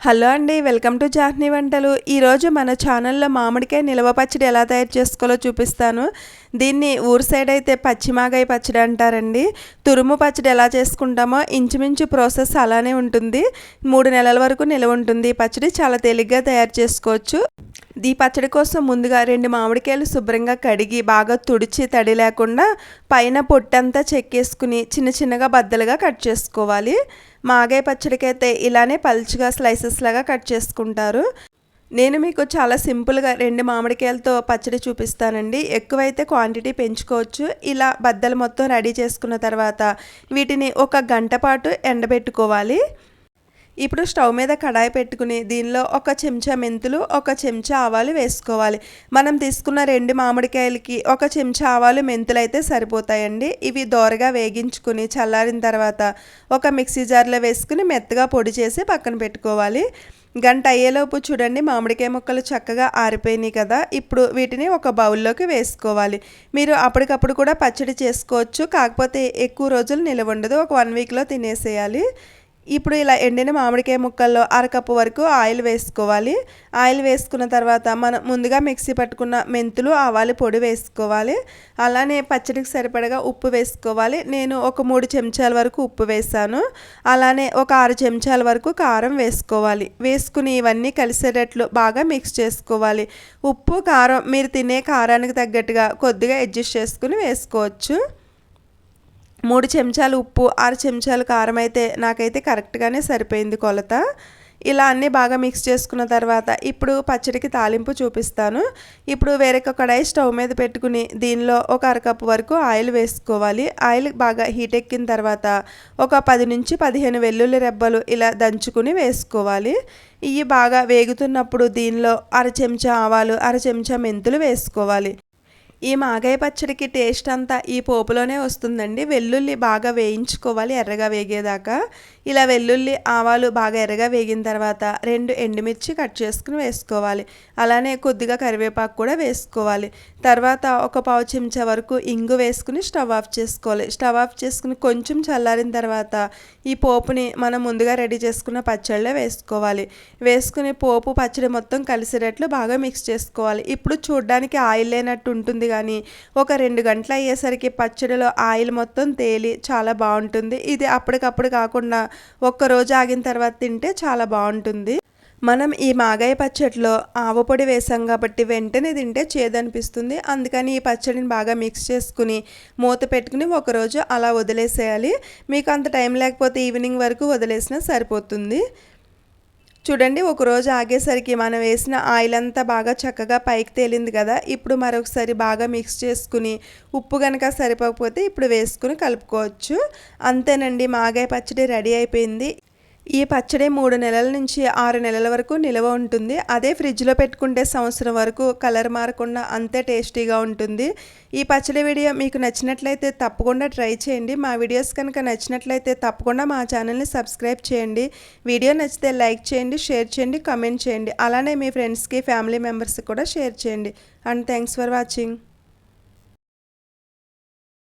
Hello అండి welcome to జాహ్నీ వంటలు. ఈరోజు మన ఛానల్లో మామిడికాయ నిల్వ పచ్చడి ఎలా తయారు చేసుకోవాలో చూపిస్తాను. దీన్ని ఊరు సైడ్ అయితే పచ్చిమాగాయ పచ్చడి అంటారండి. తురుము పచ్చడి ఎలా చేసుకుంటామో ఇంచుమించు ప్రాసెస్ అలానే ఉంటుంది. మూడు నెలల వరకు నిల్వ ఉంటుంది. ఈ పచ్చడి చాలా తేలిగ్గా తయారు చేసుకోవచ్చు. ఈ పచ్చడి కోసం ముందుగా రెండు మామిడికాయలు శుభ్రంగా కడిగి బాగా తుడిచి తడి లేకుండా పైన పొట్టంతా చెక్కేసుకుని చిన్న చిన్నగా బద్దలుగా కట్ చేసుకోవాలి. మాగాయ పచ్చడికి అయితే ఇలానే పలుచుగా స్లైసెస్ లాగా కట్ చేసుకుంటారు. నేను మీకు చాలా సింపుల్గా రెండు మామిడికాయలతో పచ్చడి చూపిస్తానండి. ఎక్కువైతే క్వాంటిటీ పెంచుకోవచ్చు. ఇలా బద్దలు మొత్తం రెడీ చేసుకున్న తర్వాత వీటిని ఒక గంట పాటు ఎండబెట్టుకోవాలి. ఇప్పుడు స్టవ్ మీద కడాయి పెట్టుకుని దీనిలో ఒక చెంచా మెంతులు ఒక చెంచా ఆవాలు వేసుకోవాలి. మనం తీసుకున్న రెండు మామిడికాయలకి ఒక చెంచా ఆవాలు మెంతులు అయితే సరిపోతాయండి. ఇవి దోరగా వేగించుకుని చల్లారిన తర్వాత ఒక మిక్సీ జార్లో వేసుకుని మెత్తగా పొడి చేసి పక్కన పెట్టుకోవాలి. గంట అయ్యేలోపు చూడండి మామిడికాయ ముక్కలు చక్కగా ఆరిపోయినాయి కదా. ఇప్పుడు వీటిని ఒక బౌల్లోకి వేసుకోవాలి. మీరు అప్పటికప్పుడు కూడా పచ్చడి చేసుకోవచ్చు. కాకపోతే ఎక్కువ రోజులు నిలవ ఉండదు. ఒక వన్ వీక్లో తినేసేయాలి. ఇప్పుడు ఇలా ఎండిన మామిడికాయ ముక్కల్లో అరకప్పు వరకు ఆయిల్ వేసుకోవాలి. ఆయిల్ వేసుకున్న తర్వాత మనం ముందుగా మిక్సీ పట్టుకున్న మెంతులు ఆవాలి పొడి వేసుకోవాలి. అలానే పచ్చడికి సరిపడగా ఉప్పు వేసుకోవాలి. నేను ఒక మూడు చెంచాల వరకు ఉప్పు వేసాను. అలానే ఒక ఆరు చెంచాల వరకు కారం వేసుకోవాలి. వేసుకుని ఇవన్నీ కలిసేటట్లు బాగా మిక్స్ చేసుకోవాలి. ఉప్పు కారం మీరు తినే కారానికి తగ్గట్టుగా కొద్దిగా అడ్జస్ట్ చేసుకుని వేసుకోవచ్చు. మూడు చెంచాలు ఉప్పు ఆరు చెంచాలు కారం అయితే నాకైతే కరెక్ట్గానే సరిపోయింది కొలత. ఇలా అన్నీ బాగా మిక్స్ చేసుకున్న తర్వాత ఇప్పుడు పచ్చడికి తాలింపు చూపిస్తాను. ఇప్పుడు వేరొక కడాయి స్టవ్ మీద పెట్టుకుని దీనిలో ఒక అరకప్పు వరకు ఆయిల్ వేసుకోవాలి. ఆయిల్ బాగా హీట్ ఎక్కిన తర్వాత ఒక పది నుంచి పదిహేను వెల్లుల్లి రెబ్బలు ఇలా దంచుకుని వేసుకోవాలి. ఇవి బాగా వేగుతున్నప్పుడు దీనిలో అర చెంచా ఆవాలు అర చెంచా మెంతులు వేసుకోవాలి. ఈ మాగాయ పచ్చడికి టేస్ట్ అంతా ఈ పోపులోనే వస్తుందండి. వెల్లుల్లి బాగా వేయించుకోవాలి ఎర్రగా వేగేదాకా. ఇలా వెల్లుల్లి ఆవాలు బాగా ఎర్రగా వేగిన తర్వాత రెండు ఎండుమిర్చి కట్ చేసుకుని వేసుకోవాలి. అలానే కొద్దిగా కరివేపాకు కూడా వేసుకోవాలి. తర్వాత ఒక పావు చెంచా వరకు ఇంగు వేసుకుని స్టవ్ ఆఫ్ చేసుకోవాలి. స్టవ్ ఆఫ్ చేసుకుని కొంచెం చల్లారిన తర్వాత ఈ పోపుని మనం ముందుగా రెడీ చేసుకున్న పచ్చళ్ళే వేసుకోవాలి. వేసుకుని పోపు పచ్చడి మొత్తం కలిసేటట్లు బాగా మిక్స్ చేసుకోవాలి. ఇప్పుడు చూడడానికి ఆయిల్ లేనట్టు ఉంటుంది ఉంటుంది కానీ ఒక రెండు గంటలు అయ్యేసరికి పచ్చడిలో ఆయిల్ మొత్తం తేలి చాలా బాగుంటుంది. ఇది అప్పటికప్పుడు కాకుండా ఒక్కరోజు ఆగిన తర్వాత తింటే చాలా బాగుంటుంది. మనం ఈ మాగాయ పచ్చడిలో ఆవపొడి వేసాం కాబట్టి వెంటనే తింటే చేదనిపిస్తుంది. అందుకని ఈ పచ్చడిని బాగా మిక్స్ చేసుకుని మూత పెట్టుకుని ఒకరోజు అలా వదిలేసేయాలి. మీకు అంత టైం లేకపోతే ఈవినింగ్ వరకు వదిలేసినా సరిపోతుంది. చూడండి ఒకరోజు ఆగేసరికి మనం వేసిన ఆయిల్ అంతా బాగా చక్కగా పైకి తేలింది కదా ఇప్పుడు మరొకసారి బాగా మిక్స్ చేసుకుని ఉప్పు కనుక సరిపోకపోతే ఇప్పుడు వేసుకుని కలుపుకోవచ్చు. అంతేనండి మాగాయ పచ్చడి రెడీ అయిపోయింది. ఈ పచ్చడి మూడు నెలల నుంచి ఆరు నెలల వరకు నిల్వ ఉంటుంది. అదే ఫ్రిడ్జ్లో పెట్టుకుంటే సంవత్సరం వరకు కలర్ మారకుండా అంతే టేస్టీగా ఉంటుంది. ఈ పచ్చడి వీడియో మీకు నచ్చినట్లయితే తప్పకుండా ట్రై చేయండి. మా వీడియోస్ కనుక నచ్చినట్లయితే తప్పకుండా మా ఛానల్ని సబ్స్క్రైబ్ చేయండి. వీడియో నచ్చితే లైక్ చేయండి షేర్ చేయండి కమెంట్ చేయండి. అలానే మీ ఫ్రెండ్స్కి ఫ్యామిలీ మెంబర్స్కి కూడా షేర్ చేయండి. And thanks for watching.